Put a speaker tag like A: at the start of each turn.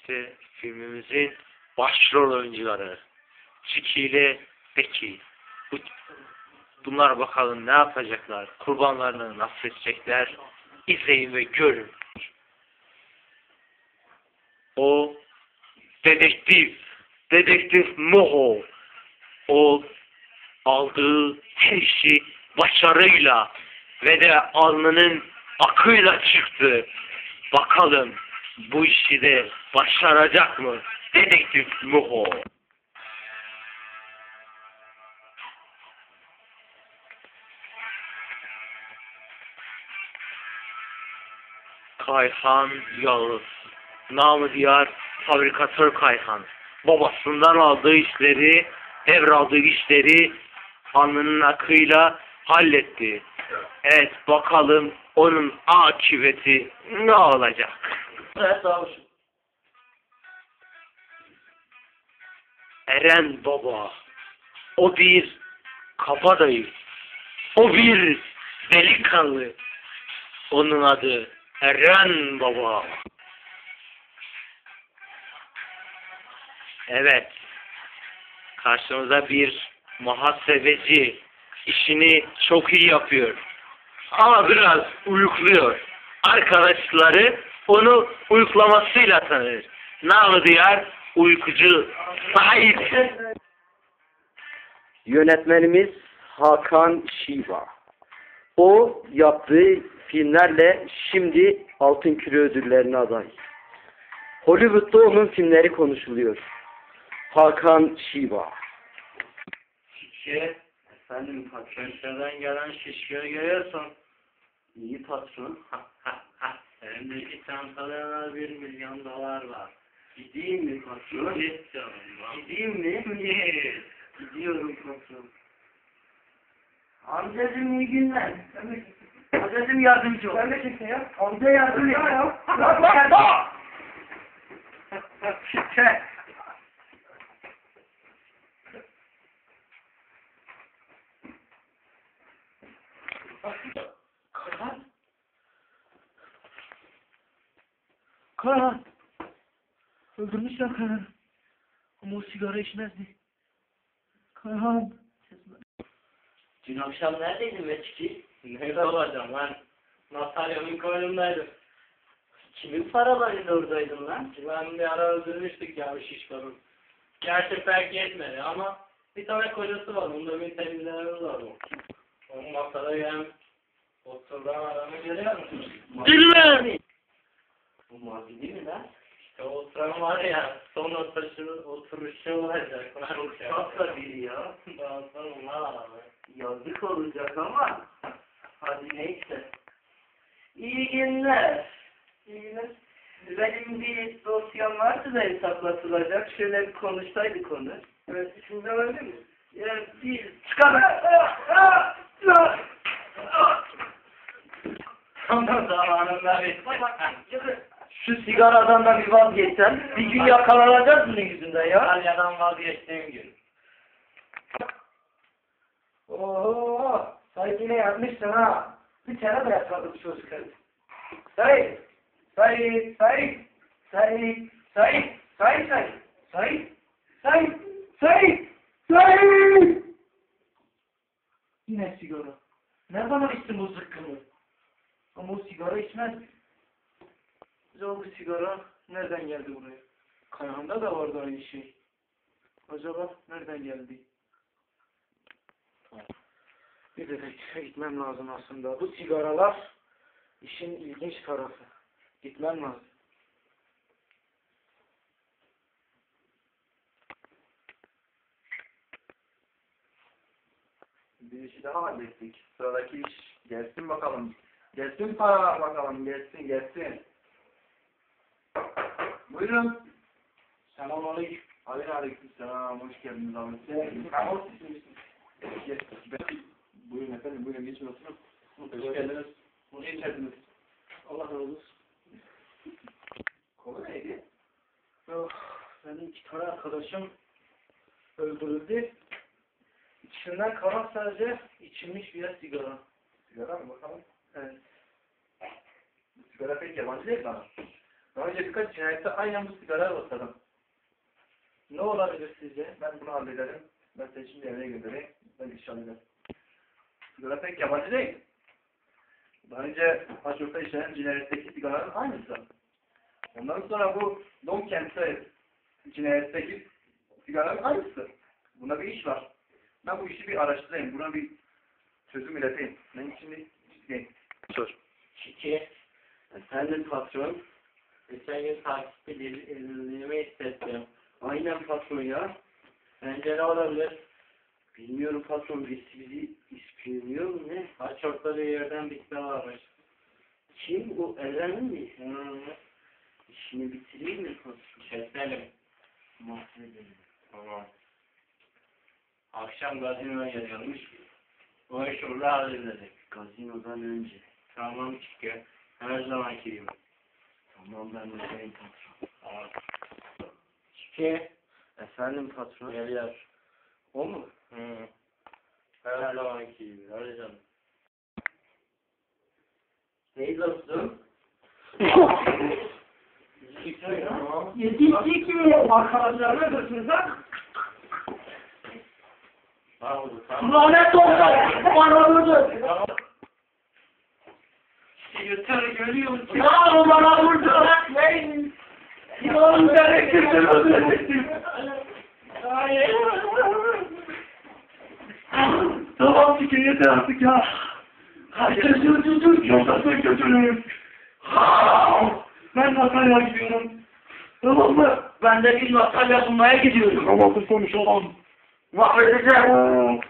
A: İşte filmimizin başrol oyuncuları. Çiki ile Beki. Bu, bunlar bakalım ne yapacaklar? Kurbanlarını nasıl edecekler? İzleyin ve görün. O dedektif, dedektif Moho. O aldığı her işi başarıyla ve de alnının akıyla çıktı. Bakalım bu işi de başaracak mı? Dedektif Moho. Kayhan Yağız. Namı diyar fabrikatör Kayhan. Babasından aldığı işleri, devraldığı işleri alnının akıyla halletti. Evet bakalım onun akıbeti ne olacak?
B: Abi.
A: Eren Baba. O bir kabadayı. O bir delikanlı. Onun adı Eren Baba. Evet. Karşımıza bir muhasebeci. işini çok iyi yapıyor. Ama biraz uyukluyor. Arkadaşları onu uyuklamasıyla tanır. Namı diyar uykucu Sait.
B: Yönetmenimiz Hakan Şiva. O yaptığı filmlerle şimdi Altın Küre ödüllerine aday. Hollywood'da onun filmleri konuşuluyor. Hakan Şiva.
A: Şişe, efendim patronlardan gelen şişeyi görüyorsun.
B: İyi patron.
A: Elimdeki çantalarına bir milyon dolar var.
B: Gideyim mi patron?
A: Git canım.
B: Gideyim mi?
A: Git.
B: Gidiyorum patron. Amcacım iyi günler. Amcacım yardımcı ol. Sen de kimsin ya? Amca yardım et. Ya. Şişe.
A: Karan. Karan. Öldürmüşler Karan. Ama o sigara içmezdi. Karan.
B: Dün akşam neredeydin Meçki?
A: Nerede olacağım lan? Natalya'nın koynundaydım.
B: Kimin paralarıyla oradaydın lan?
A: Ben bir ara öldürmüştük ya bir şişmanın. Gerçi pek yetmedi ama bir tane kocası var. Onda bir temizlememiz var. Onun masada gelen oturan adamı görüyor musun?
B: Dinle! Bu mavi değil mi lan?
A: İşte o oturan var ya son oturuşu, oturuşu olacak.
B: Tatlı biri ya.
A: Sonra onlar abi.
B: Yazık olacak ama. Hadi neyse. İyi günler. İyi günler. Benim bir dosyam vardı da hesaplatılacak. Şöyle bir konuşsaydık onu. Evet, şimdi öyle mi? Ya bir çıkar.
A: Ondan zamanında bir.
B: Şu sigaradan da bir vazgeçsen. Bir gün yakalanacağız bunun yüzünden ya.
A: İtalya'dan vazgeçtiğim gün.
B: Oo, sanki ne yapmışsın ha? Bir tane de yakaladım çocukları. Sayın, sayın, sayın, sayın, sayın, sayın, sayın, sayın, sayın, sayın, sayın. Yine sigara. Ne zaman içtin bu zıkkımı? Ama o sigara içmez. Acaba bu sigara nereden geldi buraya? Kayhan'da da vardı aynı şey. Acaba nereden geldi? Bir dedektife gitmem lazım aslında. Bu sigaralar işin ilginç tarafı. Gitmem lazım.
C: Bir işi daha hallettik. Sıradaki iş gelsin bakalım. Gelsin para bakalım gelsin gelsin. Buyurun. Selam aleyküm. Aleyküm aleyküm selam. Hoş geldiniz abi. Buyurun efendim buyurun geçin oturun. Hoş geldiniz. Hoş geldiniz.
B: Allah razı olsun.
C: Konu neydi?
B: Oh, benim iki tane arkadaşım öldürüldü. İçinden kalan sadece içilmiş bir sigara.
C: Sigara mı bakalım?
B: Evet.
C: Sigara pek yabancı değil bana. Daha önce birkaç cinayette aynen bu sigara basalım. Ne olabilir sizce? Ben bunu hallederim. Ben seni şimdi eve göndereyim. Ben iş hallederim. Sigara pek yabancı değil. Daha önce Haşur'da işlenen cinayetteki sigaranın aynısı. Ondan sonra bu Don Kent'te cinayetteki sigaranın aynısı. Buna bir iş var. Ben bu işi bir araştırayım. Buna bir çözüm üreteyim. Ben şimdi gideyim.
A: Sor.
D: Çiki, efendim patron. Geçen gün takipte edildiğimi hissettim. Aynen patron ya. Sence ne olabilir? Bilmiyorum patron, birisi bizi ispiyonluyor mu ne? Kaç ortada yerden bitme varmış. Kim bu? Eren mi? Hı. İşini bitireyim mi patron? Keselim. Mahvedelim. Tamam. Akşam gazinoya geliyormuş. O iş orada halledecek. Gazinodan önce. Tamam çıkıyor. Her zamanki gibi. Tamam ben buradayım patron. Tamam. Çıkıyor. Efendim patron. Geliyor. O mu? Hı. Her zamanki gibi. Hadi canım. Hey dostum.
B: Yetişti ki arkadaşlar ne diyorsunuz lan?
D: Tamam tamam.
B: Lanet olsun. Bana vurdu.
D: Yeter görüyor musun?
B: Ya o bana vurdu lan. Ne? İnanın gerekirsin öldürecektim.
D: Hayır.
B: Tamam ki yeter artık ya. Herkes yürütüldü. Yoksa götürürüm. Ben Antalya'ya gidiyorum. Tamam mı?
D: Ben de bir masal yapmaya gidiyorum.
B: Tamam konuşalım.
D: Mahvedeceğim.